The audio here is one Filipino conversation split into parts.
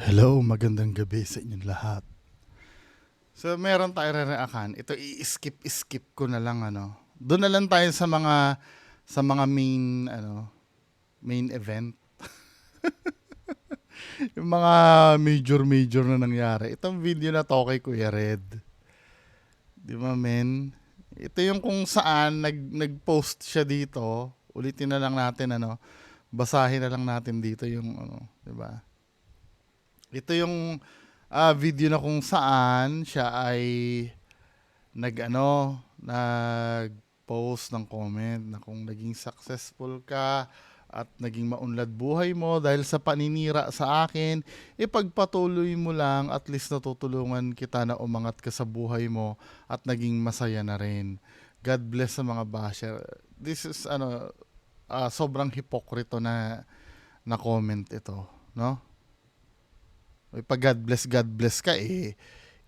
Hello, magandang gabi sa inyong lahat. So, meron tayo re-reakan. Ito, i-skip-skip ko na lang, ano. Doon na lang tayo sa mga, sa mga main, ano, main event. yung mga major-major na nangyari. Itong video na to kay Kuya Red. Di ba, men? Ito yung kung saan nag, nag-post siya dito. Ulitin na lang natin, ano. Basahin na lang natin dito yung, ano, di ba? Ito yung ah, video na kung saan siya ay nag-ano, nag-post ng comment na kung naging successful ka at naging maunlad buhay mo dahil sa paninira sa akin, ipagpatuloy mo lang at least natutulungan kita na umangat ka sa buhay mo at naging masaya na rin. God bless sa mga basher. This is ano ah, sobrang hipokrito na na comment ito, no? Pag God bless, God bless ka, eh,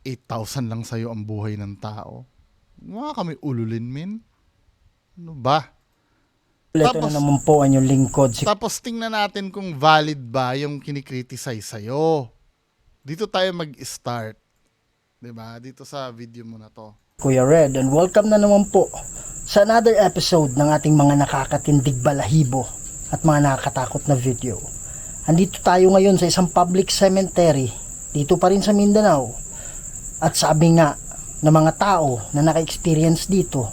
8,000 lang sa'yo ang buhay ng tao. Mga kami ululin, min. Ano ba? Ito Tapos- na naman po ang yung lingkod si Tapos tingnan natin kung valid ba yung kinikriticize sa'yo. Dito tayo mag-start. ba? Dito sa video mo na to. Kuya Red and welcome na naman po sa another episode ng ating mga nakakatindig balahibo at mga nakakatakot na video. Andito tayo ngayon sa isang public cemetery dito pa rin sa Mindanao. At sabi nga ng mga tao na naka-experience dito,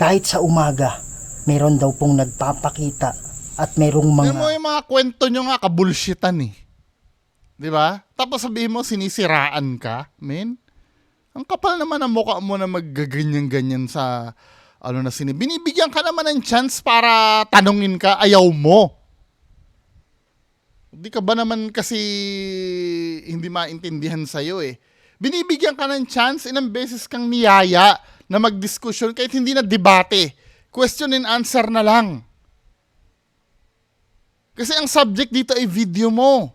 kahit sa umaga, meron daw pong nagpapakita at merong mga... Tingnan mo yung mga kwento nyo nga, kabulshitan eh. 'Di ba? Tapos sabihin mo, sinisiraan ka, men. Ang kapal naman ang mukha mo na maggaganyan-ganyan sa ano na sini. Binibigyan ka naman ng chance para tanungin ka, ayaw mo. Di ka ba naman kasi hindi maintindihan sa'yo eh. Binibigyan ka ng chance, ilang beses kang niyaya na magdiskusyon kahit hindi na debate. Question and answer na lang. Kasi ang subject dito ay video mo.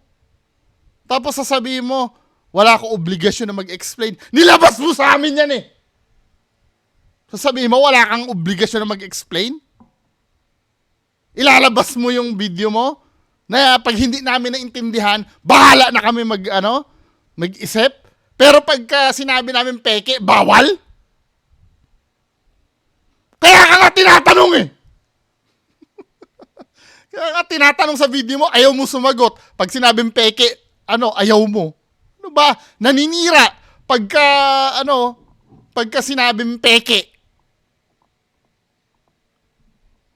Tapos sasabihin mo, wala akong obligasyon na mag-explain. Nilabas mo sa amin yan eh. Sasabihin mo, wala kang obligasyon na mag-explain? Ilalabas mo yung video mo? Na pag hindi namin naintindihan, bahala na kami mag, ano, mag-isip? Pero pagka sinabi namin peke, bawal? Kaya ka nga tinatanong eh. Kaya nga tinatanong sa video mo, ayaw mo sumagot. Pag sinabing peke, ano, ayaw mo. Ano ba? Naninira. Pagka, ano, pagka sinabing peke.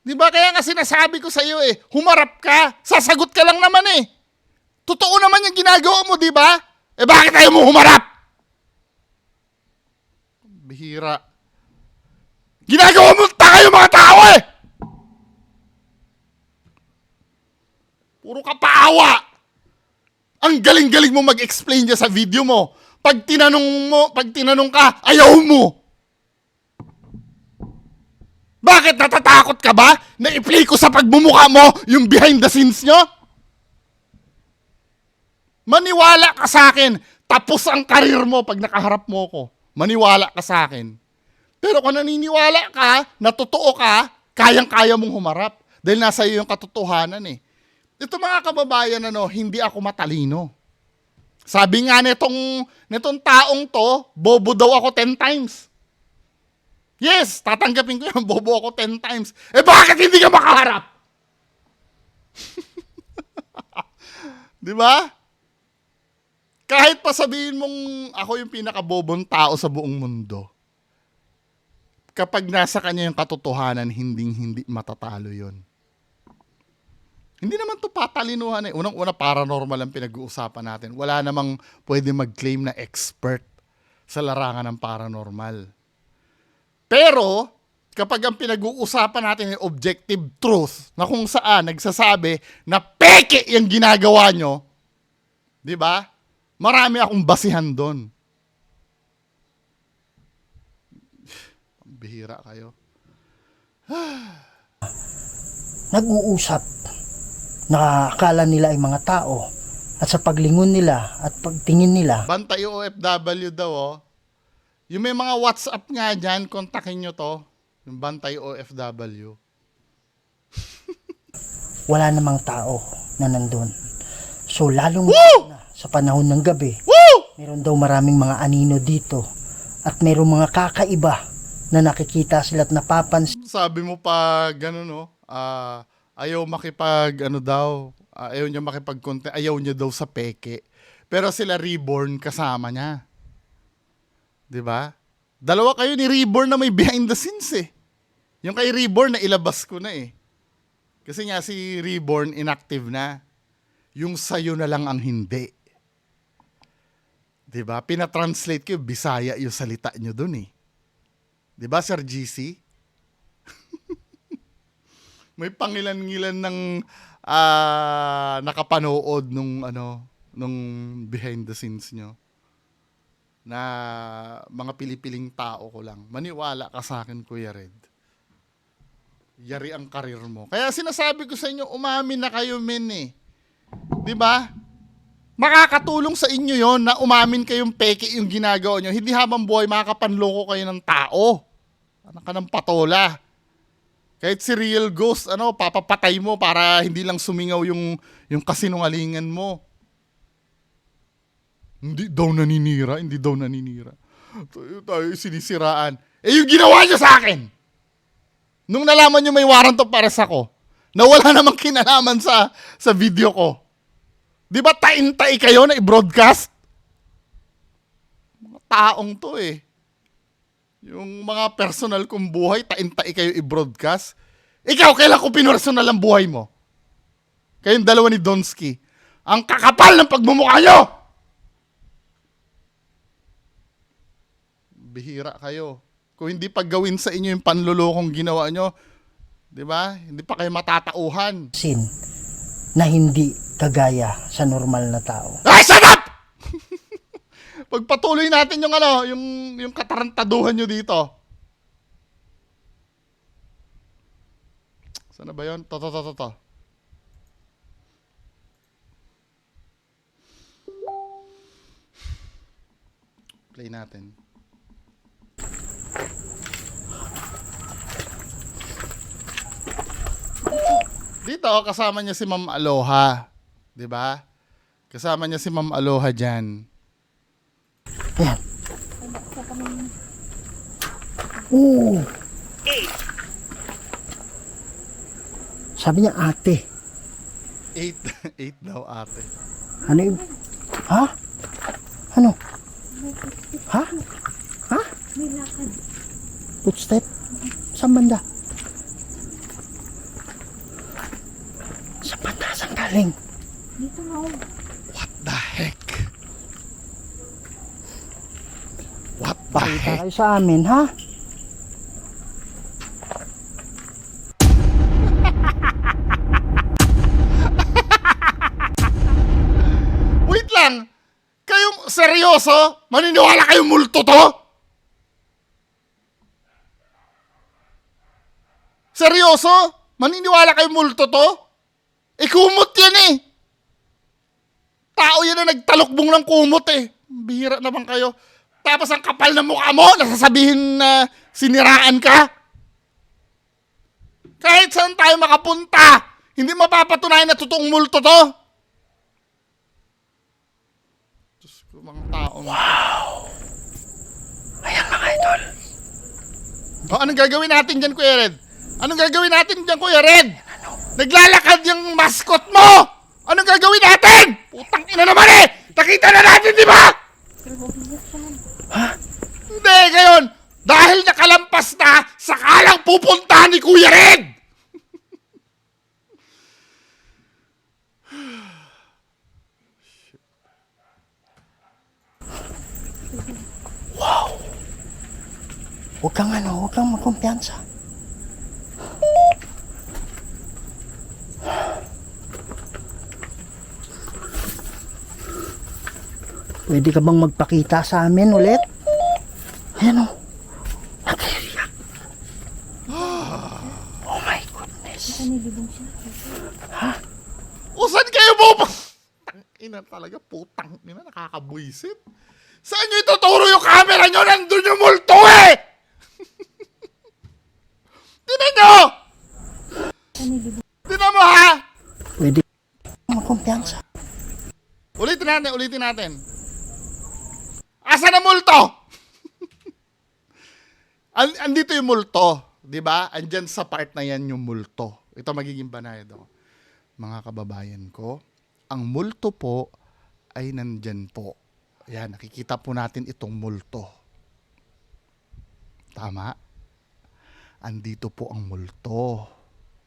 Di ba? Kaya nga sinasabi ko sa iyo eh, humarap ka. Sasagot ka lang naman eh. Totoo naman yung ginagawa mo, di ba? Eh bakit ayaw mo humarap? Bihira. Ginagawa mo yung mga tao eh! Puro ka paawa! Ang galing-galing mo mag-explain dyan sa video mo. Pag tinanong mo, pag tinanong ka, ayaw mo. Bakit natatakot ka ba na i-play ko sa pagmumukha mo yung behind the scenes nyo? Maniwala ka sa akin. Tapos ang karir mo pag nakaharap mo ko. Maniwala ka sa akin. Pero kung naniniwala ka, na totoo ka, kayang-kaya mong humarap. Dahil nasa iyo yung katotohanan eh. Ito mga kababayan, ano, hindi ako matalino. Sabi nga nitong, nitong taong to, bobo daw ako 10 times. Yes, tatanggapin ko yung bobo ako 10 times. Eh bakit hindi ka makaharap? Di ba? Kahit pa sabihin mong ako yung pinakabobong tao sa buong mundo, kapag nasa kanya yung katotohanan, hinding hindi matatalo yon. Hindi naman to patalinuhan eh. Unang-una, paranormal ang pinag-uusapan natin. Wala namang pwede mag-claim na expert sa larangan ng paranormal. Pero, kapag ang pinag-uusapan natin ay objective truth, na kung saan nagsasabi na peke yung ginagawa nyo, di ba? Marami akong basihan doon. Bihira kayo. nag-uusap na akala nila ay mga tao at sa paglingon nila at pagtingin nila Bantay OFW daw, oh. Yung may mga WhatsApp nga dyan, kontakin nyo to. Yung Bantay OFW. wala namang tao na nandun. So lalong Woo! na sa panahon ng gabi, Woo! meron daw maraming mga anino dito at meron mga kakaiba na nakikita sila at napapansin Sabi mo pa gano'n no, ah, ayaw makipag ano daw, ah, ayaw niya makipag ayaw niya daw sa peke. Pero sila Reborn kasama niya. 'Di ba? Dalawa kayo ni Reborn na may behind the scenes eh. Yung kay Reborn na ilabas ko na eh. Kasi nga si Reborn inactive na. Yung sayo na lang ang hindi. 'Di ba? Pina-translate ko yung Bisaya yung salita niyo dun eh. 'Di ba Sir GC? May pangilan-ngilan ng ah, nakapanood nung ano nung behind the scenes nyo na mga pilipiling tao ko lang. Maniwala ka sa akin, Kuya Red. Yari ang karir mo. Kaya sinasabi ko sa inyo, umamin na kayo, men eh. ba? Makakatulong sa inyo yon na umamin kayong peke yung ginagawa nyo. Hindi habang buhay makakapanloko kayo ng tao. Anak ka ng patola. Kahit si real ghost, ano, papapatay mo para hindi lang sumingaw yung, yung kasinungalingan mo. Hindi daw naninira, hindi daw naninira. Tayo, tayo sinisiraan. Eh, yung ginawa nyo sa akin! Nung nalaman nyo may warrant of arrest ako, na wala namang kinalaman sa, sa video ko. Di ba tain-tai kayo na i-broadcast? Mga taong to eh. Yung mga personal kong buhay, tain-tai kayo i-broadcast. Ikaw, kailan ko pinersonal ang buhay mo? Kayong dalawa ni Donsky. Ang kakapal ng pagmumukha nyo! Bihira kayo. Kung hindi paggawin sa inyo yung panlulokong ginawa nyo, di ba? Hindi pa kayo matatauhan. na hindi kagaya sa normal na tao. Ay, shut up! Pagpatuloy natin yung ano, yung, yung katarantaduhan nyo dito. Sana ba yun? To, to, to, to, to. Play natin. Dito, kasama niya si Ma'am Aloha. 'Di ba? Kasama niya si Ma'am Aloha dyan. Ayan. Oo. Sabi niya ate. Eight, eight daw ate. Ano yung... Ha? Ano? Ha? Ha? Footstep? Saan banda? Saan banda? Saan galing? What the heck? What the Pakita heck? kayo sa amin, ha? Wait lang! Kayong seryoso? Maniniwala kayong multo to? Seryoso? Maniniwala kayong multo to? Eh, kumot yan eh! Tao yan na nagtalokbong ng kumot eh. Bihira naman kayo. Tapos ang kapal ng mukha mo, nasasabihin na siniraan ka. Kahit saan tayo makapunta, hindi mapapatunayan na totoong multo to. Diyos ko, mga tao. Wow! Ayan mga idol. O, anong gagawin natin dyan, Kuya Red? Anong gagawin natin dyan, Kuya Red? Naglalakad yung mascot mo! Anong gagawin natin? Putang ina naman eh! Nakita na natin, di ba? Hindi, ngayon, dahil nakalampas na, sakalang pupuntahan ni Kuya Red! Huwag kang ano, huwag kang magkumpiyansa. Pwede ka bang magpakita sa amin ulit? Ayan o. Nag-iiyak. Oh my goodness. O saan kayo po? Ina talaga, putang ina, nakakabuisit. Saan nyo ituturo yung camera nyo? Nandun yung multo eh! Tinan nyo! Tinan mo ha! Pwede ka bang magkumpiyansa. ulitin natin, ulitin natin. Asa na multo? An- andito yung multo, 'di ba? Andyan sa part na yan yung multo. Ito magiging banayad ako. Mga kababayan ko, ang multo po ay nandyan po. Ayan, nakikita po natin itong multo. Tama? Andito po ang multo.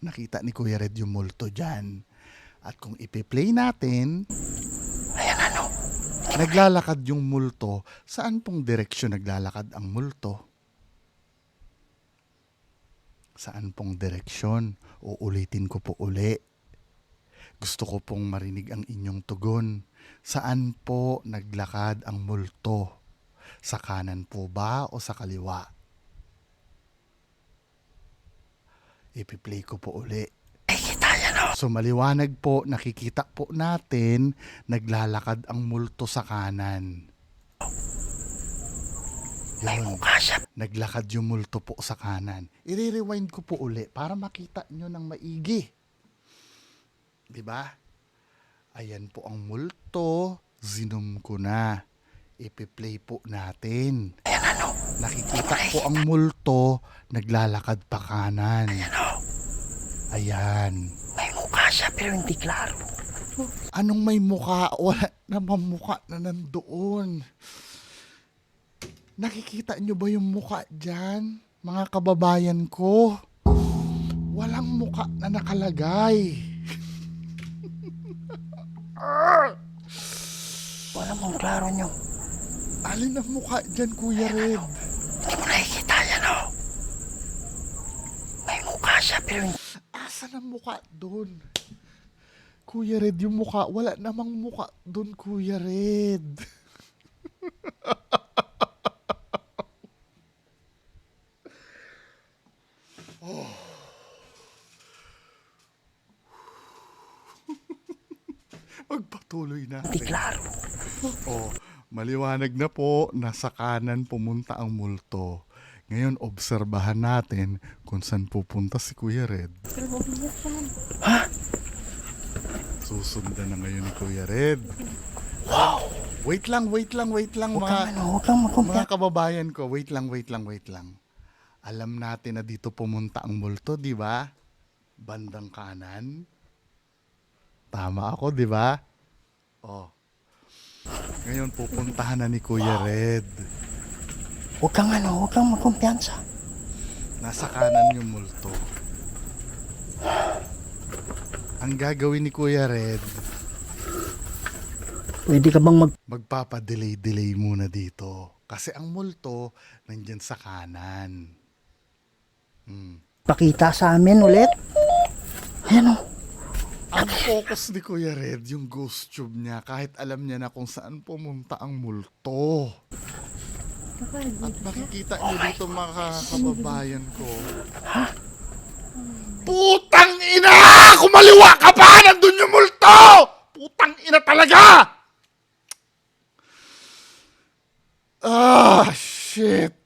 Nakita ni Kuya Red yung multo dyan. At kung ipi-play natin, Ayan ano. naglalakad yung multo. Saan pong direksyon naglalakad ang multo? Saan pong direksyon? Uulitin ko po uli. Gusto ko pong marinig ang inyong tugon. Saan po naglakad ang multo? Sa kanan po ba o sa kaliwa? Ipi-play ko po uli. Oh. So maliwanag po, nakikita po natin, naglalakad ang multo sa kanan. Mukha siya. naglakad yung multo po sa kanan. I-rewind ko po uli para makita nyo ng maigi. Di ba? Ayan po ang multo. Zinom ko na. Ipi-play po natin. Ayan ano. Nakikita po ang multo, naglalakad pa kanan. Ayan oh. Ayan. May mukha siya pero hindi klaro. Anong may muka? Wala naman muka na nandoon. Nakikita nyo ba yung muka dyan? Mga kababayan ko. Walang muka na nakalagay. Wala mong klaro nyo. Alin ang muka dyan, Kuya Red? Hindi mo nakikita yan oh. May mukha siya pero. Asan ang muka doon? Kuya Red, yung muka, wala namang muka doon, Kuya Red. Magpatuloy Hindi natin. klaro. Oh, maliwanag na po na sa kanan pumunta ang multo. Ngayon, obserbahan natin kung saan pupunta si Kuya Red. Ha? Susundan na ngayon ni Kuya Red. Wow. Wait lang, wait lang, wait lang Huwag mga, ano, huwag magkumpya. mga kababayan ko. Wait lang, wait lang, wait lang. Alam natin na dito pumunta ang multo, di ba? Bandang kanan. Tama ako, di ba? Oh. Ngayon pupuntahan na ni Kuya Red. Huwag kang ano, huwag kang magkumpiyansa. Nasa kanan yung multo. Ang gagawin ni Kuya Red, Pwede ka bang mag... magpapadelay-delay muna dito. Kasi ang multo, nandyan sa kanan. Hmm. pakita sa amin ulit? Ayan oh. Ang focus ni Kuya Red, yung ghost tube niya, kahit alam niya na kung saan pumunta ang multo. At makikita niyo dito mga kababayan ko. Putang ina! Kumaliwa ka pa! Nandun yung multo! Putang ina talaga! Ah, shit.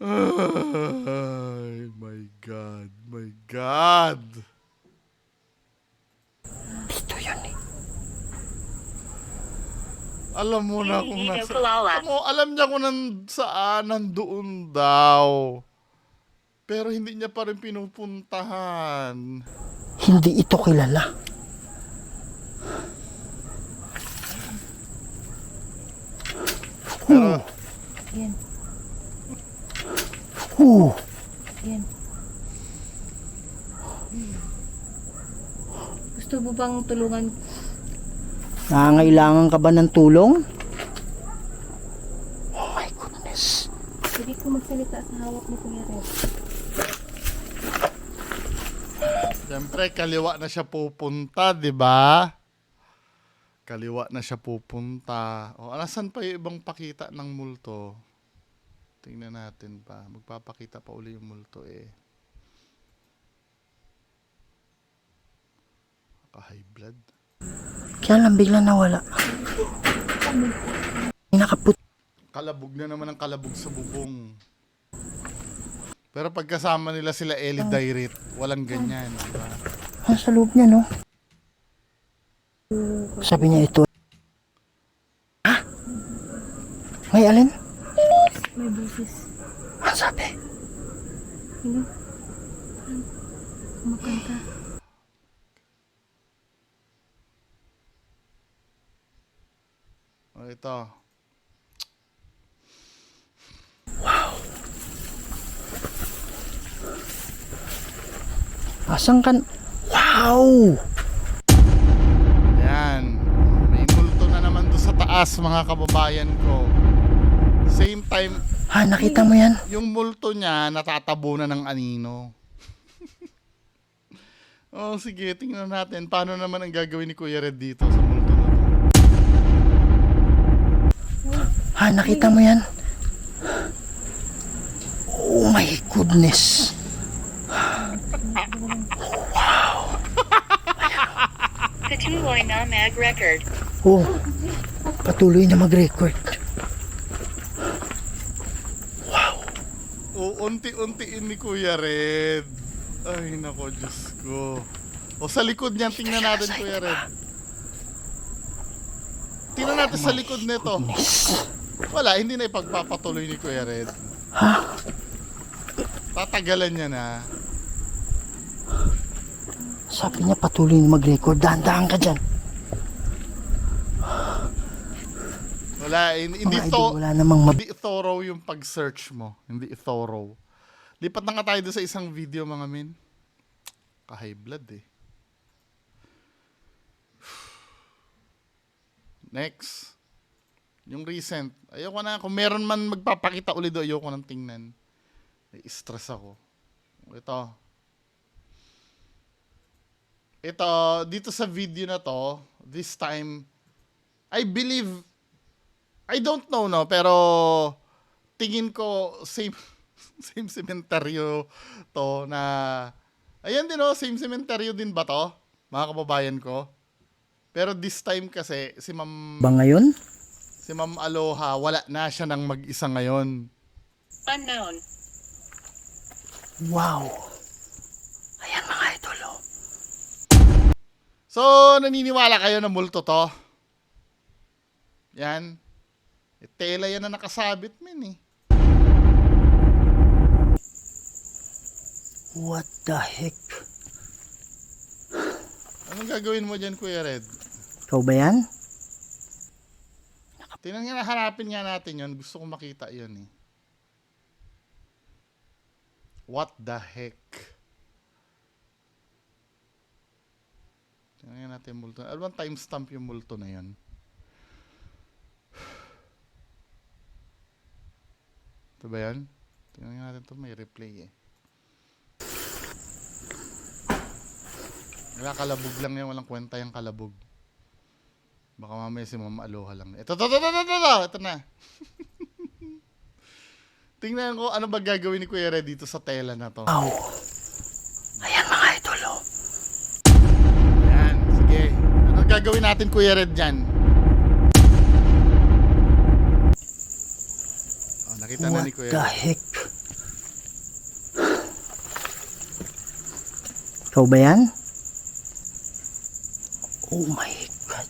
Ay, my God, my God. Dito yun eh. Alam mo na kung nasa... Alam mo, alam niya kung nan, saan, nandoon daw. Pero hindi niya pa rin pinupuntahan. Hindi ito kilala. Pero, Yan, Uh, yan. Gusto mo bang tulungan? nangangailangan ka ba ng tulong? Oh my goodness. Hindi ko magsalita sa hawak ni Kuya Red. siyempre, kaliwa na siya pupunta, di ba? Kaliwa na siya pupunta. O, alasan pa yung ibang pakita ng multo? Tingnan natin pa. Magpapakita pa uli yung multo eh. Naka-high blood. Kaya lang bigla nawala. Nakaput. Kalabog na naman ang kalabog sa bubong. Pero pagkasama nila sila Ellie Dairit, walang ganyan. Diba? Ah, sa loob niya, no? Sabi niya ito. Ha? May alin? Busis. Ano sabi? Ano? Kumakanta. O ito. Asan kan? Wow! Yan. May multo na naman doon sa taas mga kababayan ko. Same time, Ha, nakita mo yan? yung multo niya natatabunan ng anino. oh, sige, tingnan natin. Paano naman ang gagawin ni Kuya Red dito sa multo na to? Ha, nakita mo yan? Oh my goodness. Katuloy na mag record. Oh, patuloy na mag-record. O, unti-untiin ni Kuya Red. Ay, nako, Diyos ko. O, sa likod niyan, tingnan natin, Kuya Red. Tingnan natin sa likod nito. Wala, hindi na ipagpapatuloy ni Kuya Red. Ha? Tatagalan niya na. Sabi niya patuloy na mag-record. Dahan-dahan ka dyan. Wala, hindi, hindi to, wala namang mab... hindi thorough yung pag-search mo. Hindi thorough. Lipat na nga tayo doon sa isang video, mga min. Ka-high blood eh. Next. Yung recent. Ayoko na. Kung meron man magpapakita ulit doon, ayoko nang tingnan. Nai-stress ako. Ito. Ito, dito sa video na to, this time, I believe, I don't know, no, pero tingin ko same same cementerio to na ayan din no, same cementerio din ba to? Mga kababayan ko. Pero this time kasi si Ma'am Ba ngayon? si Ma'am Aloha wala na siya nang mag-isa ngayon. Unknown. Wow. Ayan mga idol, oh. So, naniniwala kayo na multo to? Yan. E, tela yan na nakasabit, min eh. What the heck? Anong gagawin mo dyan, Kuya Red? Ikaw ba yan? Tingnan nga, harapin nga natin yon Gusto ko makita yon eh. What the heck? Tingnan nga natin yung multo. Ano bang timestamp yung multo na yon? Ito ba yan? Tingnan nga natin ito. May replay eh. Wala kalabog lang yan. Walang kwenta yung kalabog. Baka mamaya si Mama Aloha lang. Ito, ito, ito, ito, ito, ito, ito na. Tingnan ko ano ba gagawin ni Kuya Red dito sa tela na to. Wow. Ayan mga idol, oh. Yan, sige. Ano gagawin natin Kuya Red dyan? Nakita na What ni Kuya the Red. heck? Ikaw ba yan? Oh my God.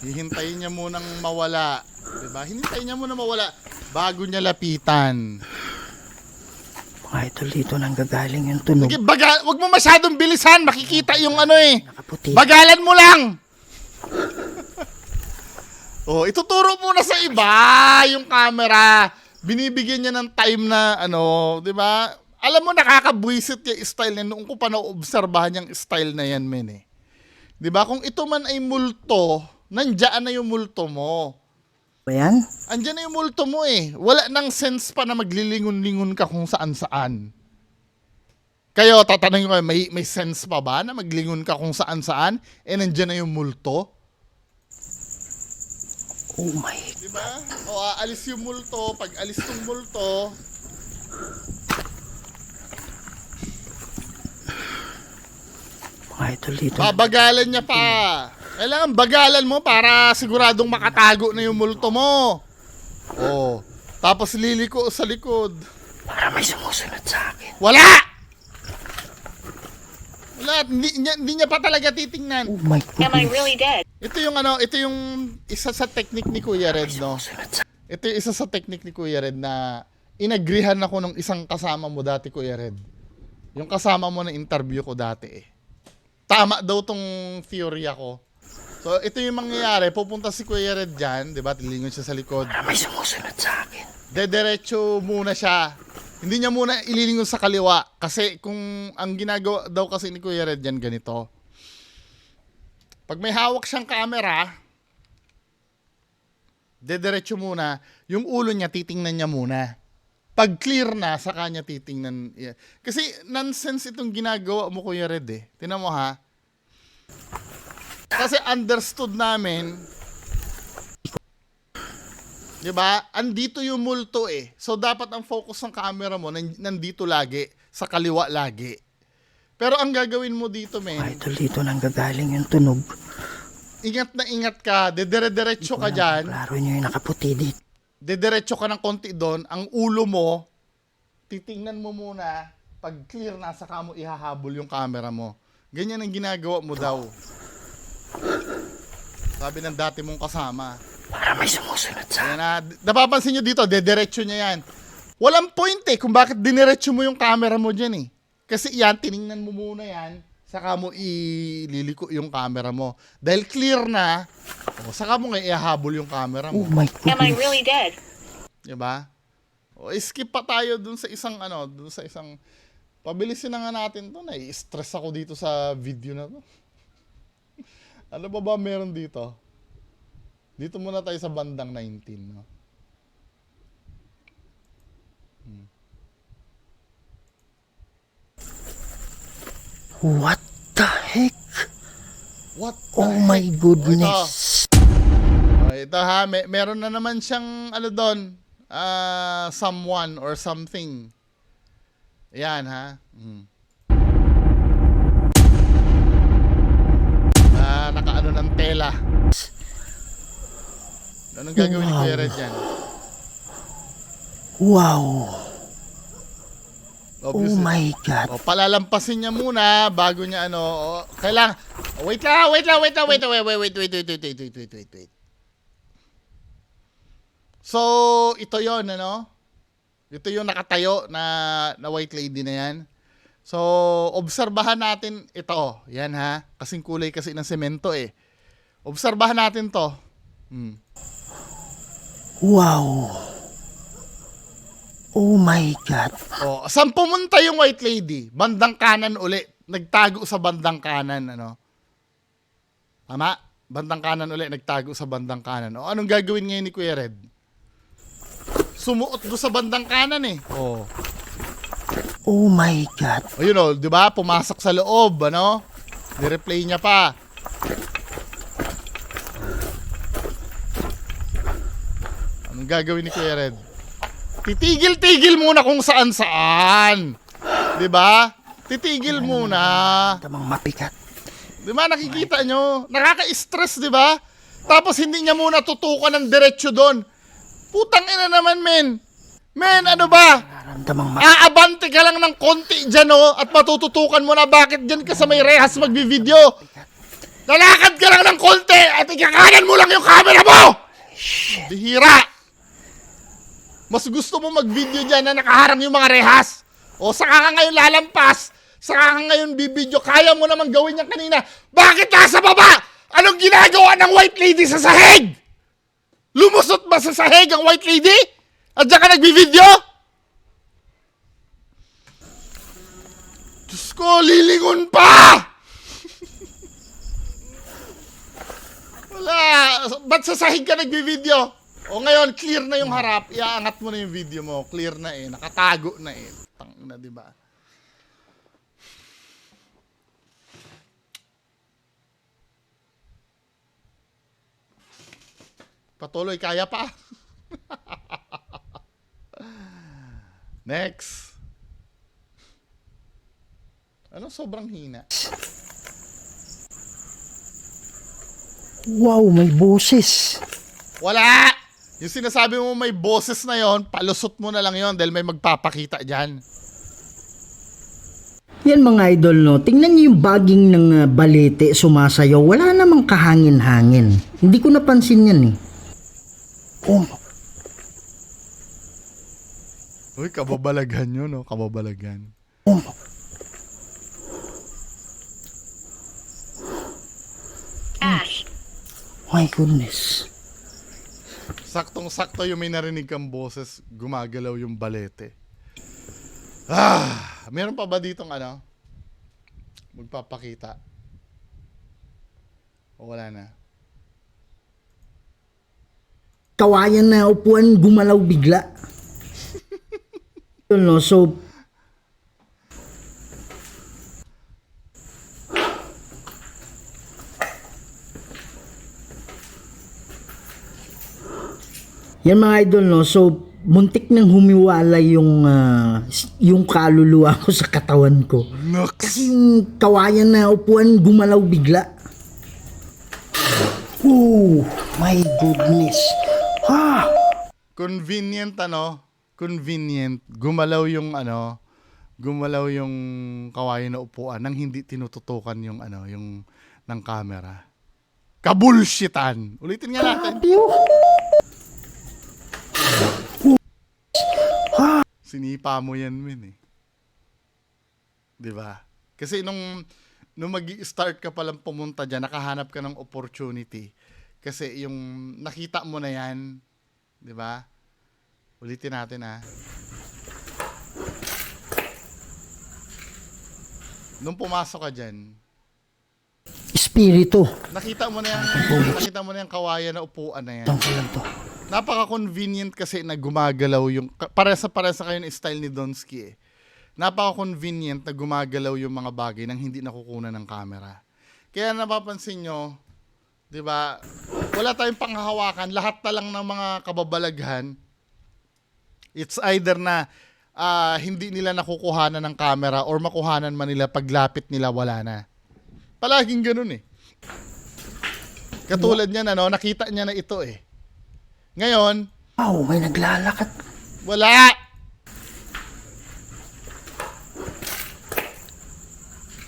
Hihintayin niya munang mawala. Diba? Hihintayin niya muna mawala bago niya lapitan. Mga idol, dito nang gagaling yung tunog. Sige, baga, wag mo masyadong bilisan. Makikita yung ano eh. Nakaputi. Bagalan mo lang! Oh, ituturo muna sa iba yung camera. Binibigyan niya ng time na ano, 'di ba? Alam mo nakakabwisit yung style niya noong ko pa naobserbahan yung style na yan, men eh. 'Di ba? Kung ito man ay multo, nandiyan na yung multo mo. ba yan? Andiyan na yung multo mo eh. Wala nang sense pa na maglilingon-lingon ka kung saan-saan. Kayo, tatanungin ko, may, may sense pa ba na maglingon ka kung saan-saan? Eh, nandiyan na yung multo? Oh my Di ba? O, aalis yung multo. Pag alis yung multo, Mga idol, dito. babagalan niya pa. Kailangan bagalan mo para siguradong makatago na yung multo mo. Oh. Tapos liliko sa likod. Para may sumusunod sa akin. Wala! Wala, hindi niya, hindi niya pa talaga titingnan. Oh my Am I goodness. really dead? Ito yung ano, ito yung isa sa technique ni Kuya Red, no? Ito yung isa sa technique ni Kuya Red na inagrihan ako ng isang kasama mo dati, Kuya Red. Yung kasama mo na interview ko dati eh. Tama daw tong theory ako. So, ito yung mangyayari. Pupunta si Kuya Red dyan, di ba? Tilingon siya sa likod. May sumusunod sa akin. Dederecho muna siya. Hindi niya muna ililingon sa kaliwa. Kasi kung ang ginagawa daw kasi ni Kuya Red yan, ganito. Pag may hawak siyang camera, dederecho muna, yung ulo niya titingnan niya muna. Pag clear na, saka niya titingnan. Kasi nonsense itong ginagawa mo, Kuya Red eh. Tinan mo ha. Kasi understood namin, Di ba? Andito yung multo eh. So dapat ang focus ng camera mo nan- nandito lagi, sa kaliwa lagi. Pero ang gagawin mo dito, men, Idol, dito nang gagaling yung tunog. ingat na ingat ka, dedere-derecho ka dyan, Klaro nyo yung nakaputi dito. dediretso ka ng konti doon, ang ulo mo, titingnan mo muna, pag clear na, saka mo ihahabol yung camera mo. Ganyan ang ginagawa mo daw. Sabi ng dati mong kasama. Para may sumusunod sa Ayan na, napapansin nyo dito, dediretso niya yan. Walang point eh kung bakit diniretso mo yung camera mo dyan eh. Kasi yan, tiningnan mo muna yan, saka mo ililiko yung camera mo. Dahil clear na, o, saka mo nga ihahabol yung camera Oh mo. my Am I goodness. really dead? Diba? O, skip pa tayo dun sa isang ano, dun sa isang, pabilisin na nga natin to, nai-stress ako dito sa video na to. ano ba ba meron dito? Dito muna tayo sa bandang 19, no? What the heck? What? Oh my goodness. Oh, ito ha, may, meron na naman siyang ano doon, ah, someone or something. Ayan ha. Mm. Ah, nakaano ng tela. Anong gagawin ni Wow. Kuya Red yan? Wow. Oh Obviously. my God. O, palalampasin niya muna bago niya ano, o, kailang, o, wait lang, wait lang, wait lang, wait lang, wait, wait, wait, wait, wait, wait, wait, wait, wait, wait, wait. So, ito yon ano? Ito yung nakatayo na, na white lady na yan. So, obserbahan natin ito. Yan ha. Kasing kulay kasi ng semento eh. Obserbahan natin to. Hmm. Wow. Oh my God. Oh, saan pumunta yung white lady? Bandang kanan uli. Nagtago sa bandang kanan, ano? Tama? Bandang kanan uli, nagtago sa bandang kanan. O, anong gagawin ngayon ni Kuya Red? Sumuot do sa bandang kanan eh. Oh. Oh my God. O yun o, di ba? Pumasok sa loob, ano? Ni-replay niya pa. Gagawin ni Kuya Red? Titigil-tigil muna kung saan-saan. Di ba? Titigil muna. Tamang mapikat. Di ba? Nakikita nyo? Nakaka-stress, di ba? Tapos hindi niya muna tutukan ng diretsyo doon. Putang ina naman, men. Men, ano ba? Aabante ka lang ng konti dyan, oh, at matututukan mo na bakit dyan ka sa may rehas magbi-video. Lalakad ka lang ng konti at ikakanan mo lang yung camera mo! Bihira! Mas gusto mo mag-video dyan na nakaharang yung mga rehas. O saka ka ngayon lalampas, saka ka ngayon bibidyo, kaya mo naman gawin yan kanina. Bakit nasa baba? Anong ginagawa ng white lady sa sahig? Lumusot ba sa sahig ang white lady? At diyan ka nagbi-video? Diyos ko, lilingon pa! Wala. Ba't sa sahig ka nagbi-video? O ngayon, clear na yung harap. Iaangat mo na yung video mo. Clear na eh. Nakatago na eh. Tang na, di ba? Patuloy, kaya pa. Next. Ano sobrang hina? Wow, may boses. Wala! Yung sinasabi mo may boses na yon, palusot mo na lang yon dahil may magpapakita dyan. Yan mga idol no, tingnan niyo yung baging ng ah, balete sumasayaw. Wala namang kahangin-hangin. Hindi ko napansin yan eh. Oh, Uy, kababalaghan yun, no? Kababalaghan. oh. Ash. My goodness. Saktong-sakto yung may narinig kang boses, gumagalaw yung balete. Ah, meron pa ba ditong ano? Magpapakita. O wala na? Kawayan na upuan gumalaw bigla. Yun, no, so Yan mga idol no, so muntik nang humiwalay yung s- yung kaluluwa ko sa katawan ko. Nox! Kasi yung kawayan na upuan gumalaw bigla. Oh, my goodness. Ah, Convenient ano? Convenient. Gumalaw yung ano, gumalaw yung kawayan na upuan nang hindi tinututukan yung ano, yung ng camera. Kabulshitan. Ulitin nga natin. grabe Sinipa mo yan, Min, eh. 'Di ba? Kasi nung nung magi-start ka palang pumunta diyan, nakahanap ka ng opportunity. Kasi yung nakita mo na yan, 'di ba? Ulitin natin ah. Nung pumasok ka diyan, Espiritu. nakita mo na yan, nakita mo na yung kawayan na upuan na yan. Tangko lang to. Napaka-convenient kasi na gumagalaw yung para sa para sa kayo style ni Donsky eh. Napaka-convenient na gumagalaw yung mga bagay nang hindi nakukunan ng camera. Kaya napapansin nyo, 'di ba? Wala tayong panghahawakan, lahat na lang ng mga kababalaghan. It's either na ah, hindi nila nakukuhanan ng camera or makuhanan man nila paglapit nila wala na. Palaging ganun eh. Katulad niyan ano, nakita niya na ito eh. Ngayon, Wow, may naglalakad. wala.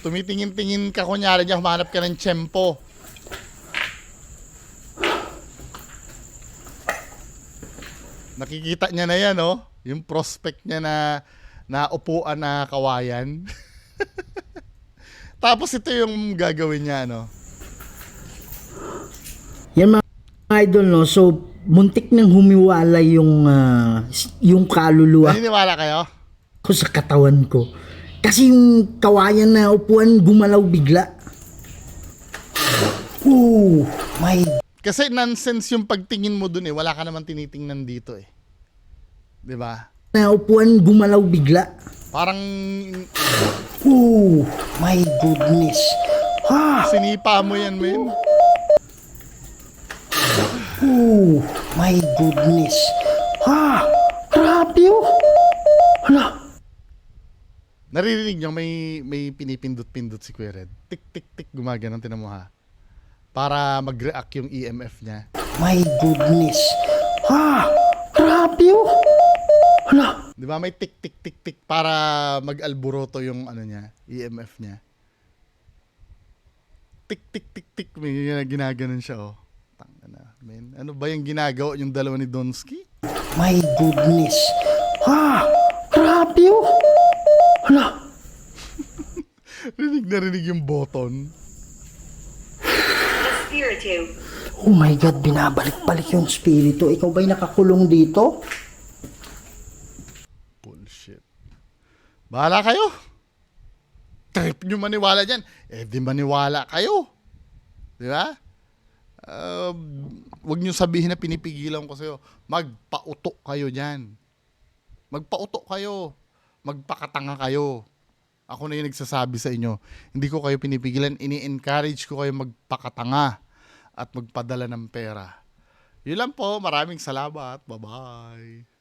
Tumitingin-tingin ka kunyari niya, humanap ka ng tsempo. Nakikita niya na yan, oh. Yung prospect niya na na upuan na kawayan. Tapos ito yung gagawin niya, no? Yan mga idol no, so muntik nang humiwalay yung s- yung kaluluwa Naniniwala kayo? ko sa katawan ko. Kasi yung kawayan na upuan gumalaw bigla. Oh, my Kasi nonsense yung pagtingin mo dun eh. Wala ka naman tinitingnan dito eh. 'Di ba? na upuan gumalaw bigla. Parang Oh, my goodness. Ah, sinipa mo yan, men. Oh, my goodness. Ah, grabe oh. Hala, Naririnig nyo, may, may pinipindot-pindot si Kuya Red. Tik, tik, tik, gumagano, tinan mo ha. Para mag-react yung EMF niya. my goodness. Ah, grabe oh. Hala, Di ba? May tik, tik, tik, tik para mag-alboroto yung ano niya, EMF niya. Tik, tik, tik, tik. May gina- ginaganon siya, oh. Na, men. Ano ba yung ginagawa yung dalawa ni Donsky? my goodness. Ah, grabe oh. Hala, Rinig na rinig yung button. Espiritu. oh my God, binabalik-balik yung spirito. Ikaw ba'y nakakulong dito? Bullshit. Bahala kayo. Trip nyo maniwala dyan. Eh, di maniwala kayo. Di ba? Uh, wag nyo sabihin na pinipigilan ko sa'yo. Magpauto kayo dyan. Magpauto kayo. Magpakatanga kayo. Ako na yung nagsasabi sa inyo. Hindi ko kayo pinipigilan. Ini-encourage ko kayo magpakatanga at magpadala ng pera. Yun lang po. Maraming salamat. Bye-bye.